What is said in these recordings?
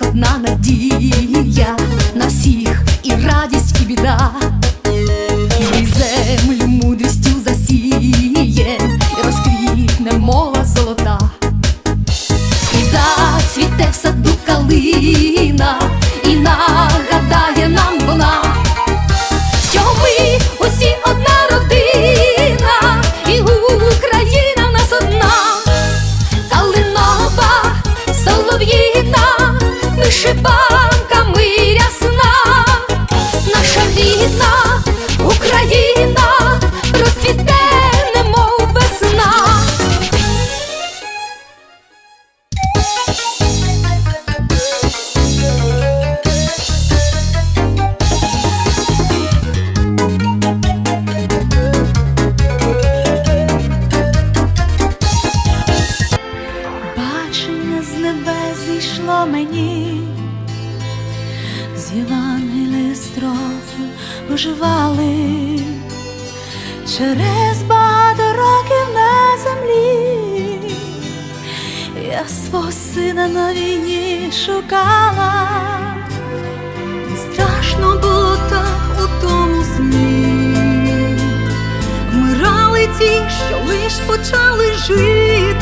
всіх одна надія, на всіх і радість, і біда. і землю мудрістю засіє, і розквітне мова золота, і зацвіте в саду калина, і нагадає 十八 строфи через багато років на землі. Я свого сина на війні шукала, страшно було так у тому сні. Вмирали ті, що лиш почали жити,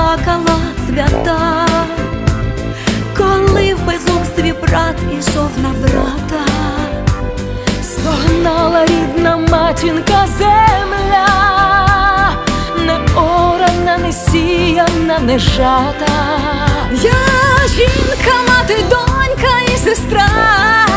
плакала свята, коли в безумстві брат ішов на брата, стогнала рідна матінка земля, не орана, не сіяна, не жата. Я жінка, мати, донька і сестра.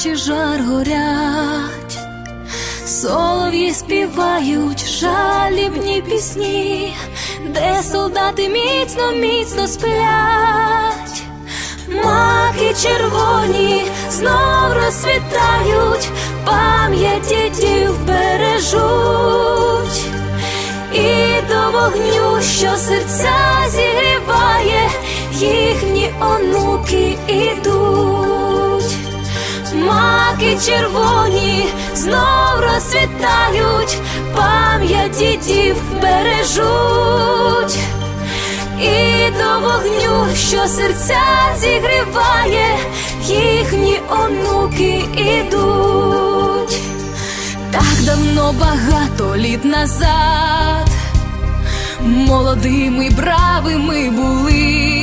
Наче жар горять, солов'ї співають жалібні пісні, де солдати міцно, міцно сплять. Маки червоні знов розцвітають, пам'ять дідів бережуть. І до вогню, що серця зігріває, їхні онуки ідуть. Маки червоні знов розцвітають, пам'ять дідів бережуть. І до вогню, що серця зігріває, їхні онуки ідуть. Так давно багато літ назад молодими бравими були,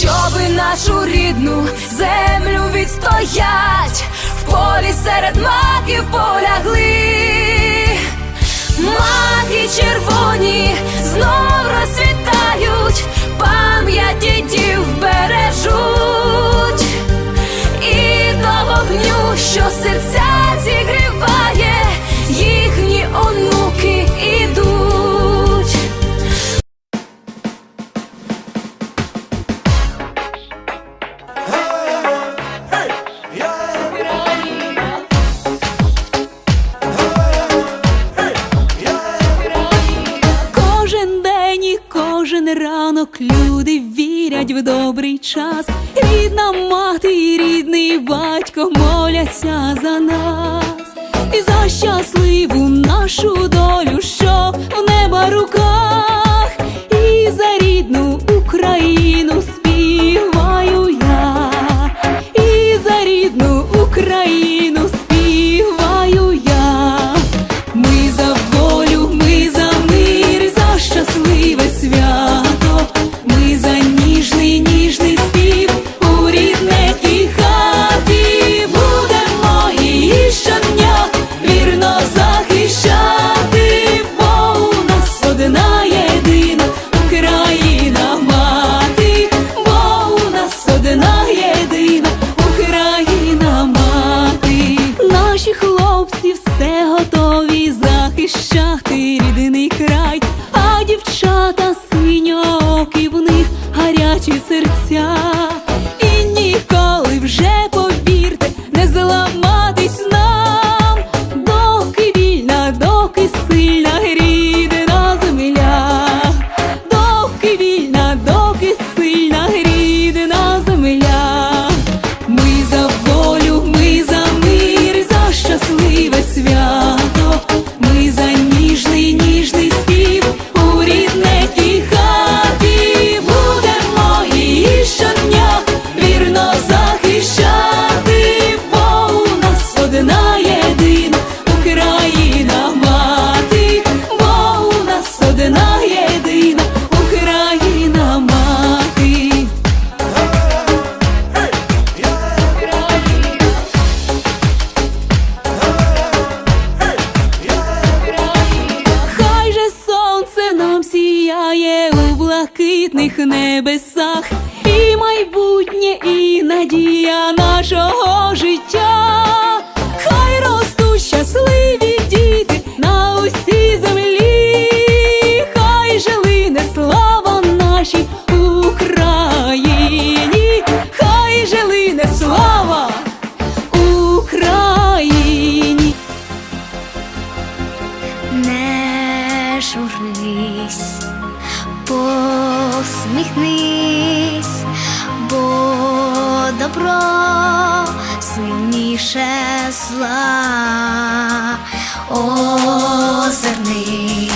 щоби нашу рідну землю відстоять, в полі серед маків полягли. Маки червоні знов розцвітають, пам'ять дідів бережуть. І до вогню, що серця батько моляться за нас. І за щасливу нашу долю, Наші хлопці все готові захищати надія нашого життя. Хай ростуть щасливі діти на усій землі, хай жилине слава нашій Україні, хай жилине слава Україні. Не журись, посміхнись, добро сильніше зла. Озирнись,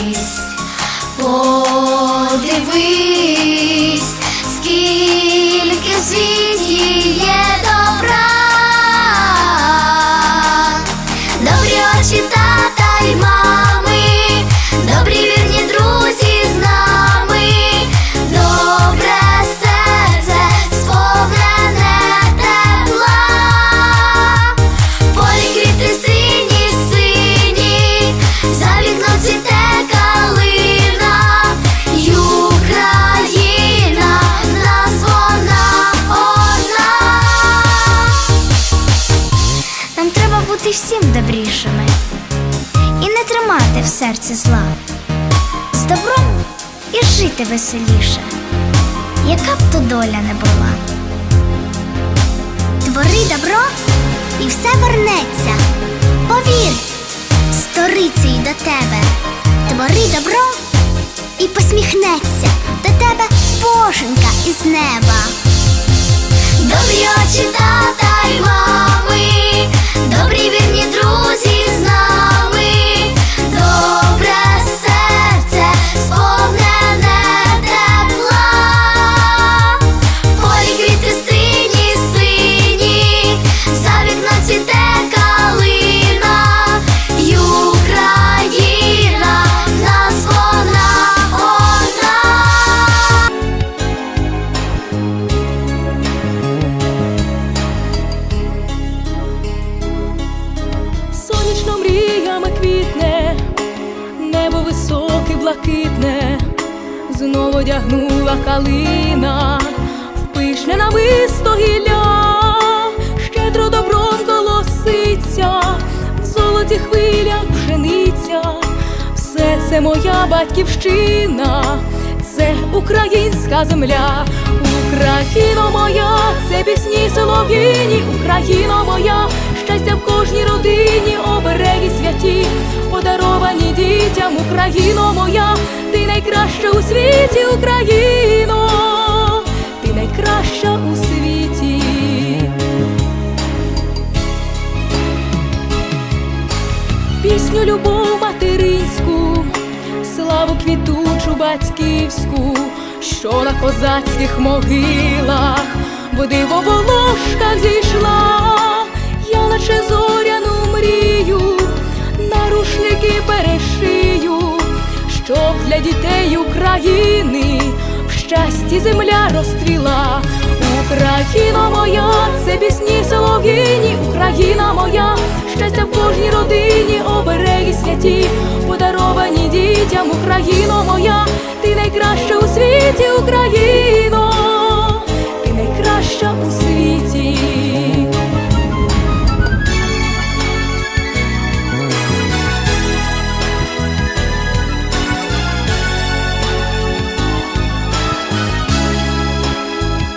в серці зла. З добром і жити веселіше, яка б то доля не була. Твори добро і все вернеться. Повір, сторицею до тебе. Твори добро і посміхнеться до тебе боженька із неба. Добрі очі тата й мами, блакитне, знову одягнула калина, в пишне намисто гілля, щедро добром колоситься, в золоті хвилях пшениця, все це моя батьківщина, це українська земля, Україно моя, це пісні солов'їні, Україно моя, дітям, Україно моя, ти найкраща у світі, Україно, ти найкраща у світі. Пісню любов материнську, славу квітучу батьківську, що на козацьких могилах в диво волошках зійшла, я наче мрію, на перешию, щоб для дітей України в щасті земля розстріла. Україна моя, це пісні солов'їні, Україна моя, щастя в кожній родині, обереги святі, подаровані дітям, Україно моя, ти найкраща у світі, Україно,